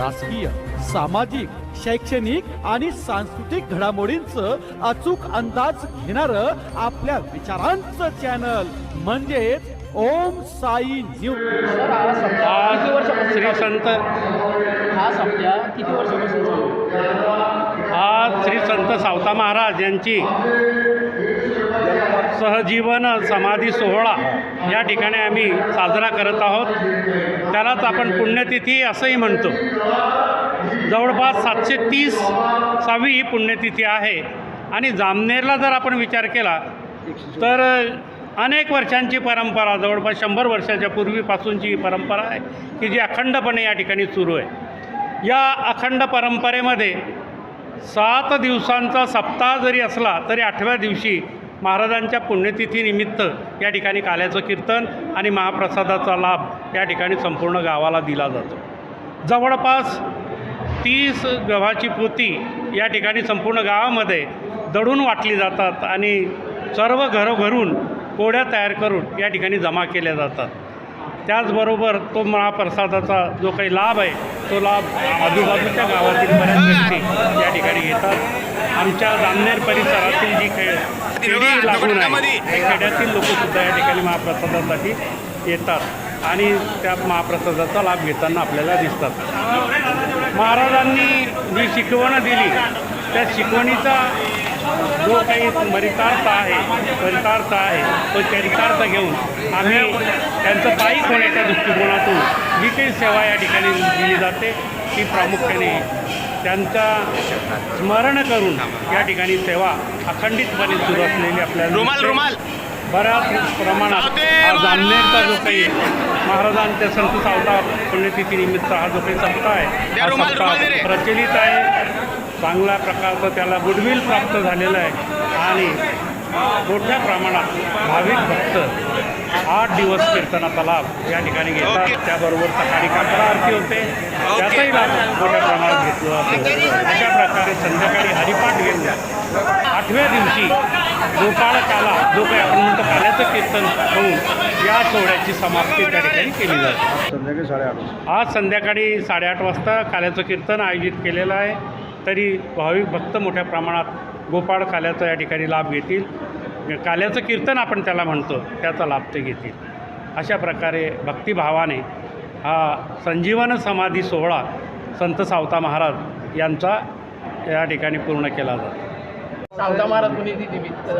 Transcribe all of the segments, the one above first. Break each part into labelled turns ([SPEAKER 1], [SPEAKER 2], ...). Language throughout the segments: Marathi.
[SPEAKER 1] राजकीय सामाजिक शैक्षणिक आणि सांस्कृतिक घडामोडींचं अचूक अंदाज घेणार आपल्या विचारांचं चॅनल म्हणजेच ओम साई न्यूज
[SPEAKER 2] श्री? संत.
[SPEAKER 3] हा सप्ताह किती वर्षापासून
[SPEAKER 2] आज श्री संत सावता महाराज यांची सहजीवन समाधी सोहळा या ठिकाणी आम्ही साजरा करत आहोत. त्यालाच आपण पुण्यतिथी असंही म्हणतो. जवळपास सातशे तीस सावी ही पुण्यतिथी आहे. आणि जामनेरला जर आपण विचार केला तर अनेक वर्षांची परंपरा जवळपास शंभर वर्षाच्या पूर्वीपासूनची ही परंपरा आहे की जी अखंडपणे या ठिकाणी सुरू आहे. या अखंड परंपरेमध्ये सात दिवसांचा सप्ताह जरी असला तरी आठव्या दिवशी महाराजांच्या पुण्यतिथीनिमित्त या ठिकाणी काल्याचं कीर्तन आणि महाप्रसादाचा लाभ या ठिकाणी संपूर्ण गावाला दिला जातो. जवळपास तीस गव्हाची पोती या ठिकाणी संपूर्ण गावामध्ये दडून वाटली जातात आणि सर्व घरोघरून कोड्या तयार करून या ठिकाणी जमा केल्या जातात. त्याचबरोबर तो महाप्रसादाचा जो काही लाभ आहे तो लाभ आजूबाजूच्या गावातील बऱ्याच व्यक्ती या ठिकाणी घेतात. आमच्या जामनेर परिसरातील जी खेळ खेडी लागून आहे खेड्यातील लोकसुद्धा या ठिकाणी महाप्रसादासाठी येतात आणि त्या महाप्रसादाचा लाभ घेताना आपल्याला दिसतात. महाराजांनी जी शिकवणं दिली त्या शिकवणीचा जो काही मरितार्थ आहे चरितार्थ आहे तो चरितार्थ घेऊन आम्ही त्यांचं पायी होण्याच्या दृष्टिकोनातून जी काही सेवा या ठिकाणी दिली जाते ती प्रामुख्याने त्यांचा स्मरण करून या ठिकाणी सेवा अखंडितपणे सुरू असलेली आपल्याला
[SPEAKER 4] रुमाल. रुमाल
[SPEAKER 2] बऱ्याच प्रमाणात हा जामनेरचा जो काही महाराजांच्या संत सावता पुण्यतिथीनिमित्त हा जो काही सप्ताह आहे हा. सप्ताह प्रचलित आहे चांगल्या प्रकारचं त्याला गुडविल प्राप्त झालेलं आहे आणि मोठ्या प्रमाणात भाविक भक्त आठ दिवस कीर्तनाचा लाभ या ठिकाणी घेतात. त्याबरोबर सकाळी काकडा आरती होते. त्याचाही लाभ मोठ्या प्रमाणात घेतला जातो. अशा प्रकारे संध्याकाळी हरिपाठ घेऊन आठव्या दिवशी गोपाळ काला जो काही आपण म्हणतो काल्याचं कीर्तन होऊन या सोहळ्याची समाप्ती त्या ठिकाणी केली जाते.
[SPEAKER 5] संध्याकाळी साडेआठ
[SPEAKER 2] आज संध्याकाळी साडेआठ वाजता काल्याचं कीर्तन आयोजित केलेलं आहे. तरी भाविक भक्त मोठ्या प्रमाणात गोपाळ काल्याचा या ठिकाणी लाभ घेतील. काल्याचं कीर्तन आपण त्याला म्हणतो त्याचा लाभ ते घेतील. अशा प्रकारे भक्तिभावाने हा संजीवन समाधी सोहळा संत सावता महाराज यांचा या ठिकाणी पूर्ण केला जातो.
[SPEAKER 3] सावता महाराज निमित्त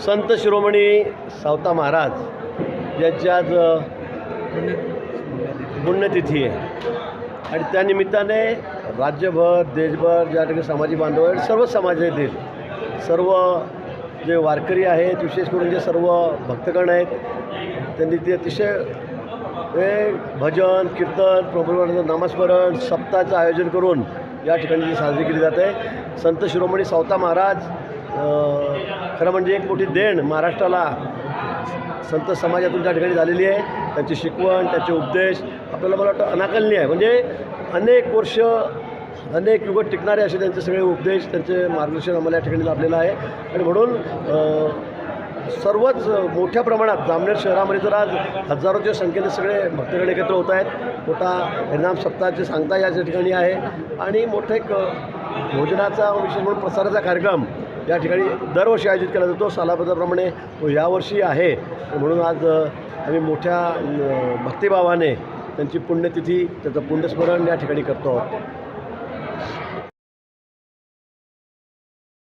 [SPEAKER 5] संत शिरोमणी सावता महाराज यांची आज पुण्यतिथी आहे. आणि त्या निमित्ताने राज्यभर देशभर ज्या ठिकाणी सामाजिक बांधव आहेत सर्व समाजातील सर्व जे वारकरी आहेत विशेष करून जे सर्व भक्तगण आहेत त्यांनी ते अतिशय हे भजन कीर्तन प्रभूचं नामस्मरण सप्ताहाचं आयोजन करून या ठिकाणी जी साजरी केली जाते. संत शिरोमणी सावता महाराज खरं म्हणजे एक मोठी देण महाराष्ट्राला संत समाजातून त्या ठिकाणी झालेली आहे त्यांची शिकवण त्याचे उपदेश आपल्याला मला वाटतं अनाकलनीय आहे. म्हणजे अनेक वर्ष अनेक युग टिकणारे असे त्यांचे सगळे उपदेश त्यांचे मार्गदर्शन आम्हाला या ठिकाणी लाभलेलं आहे. आणि म्हणून सर्वच मोठ्या प्रमाणात जामनेर शहरामध्ये तर आज हजारोच्या संख्येने सगळे भक्तगण एकत्र होत आहेत. मोठा परिणाम सप्ताहाची सांगता या ठिकाणी आहे. आणि मोठं एक भोजनाचा विशेष म्हणून प्रसाराचा कार्यक्रम या ठिकाणी दरवर्षी आयोजित केला जातो. सालाबद्धाप्रमाणे तो यावर्षी आहे. म्हणून आज आम्ही मोठ्या भक्तिभावाने त्यांची पुण्यतिथी त्याचं पुण्यस्मरण या ठिकाणी करतो आहोत.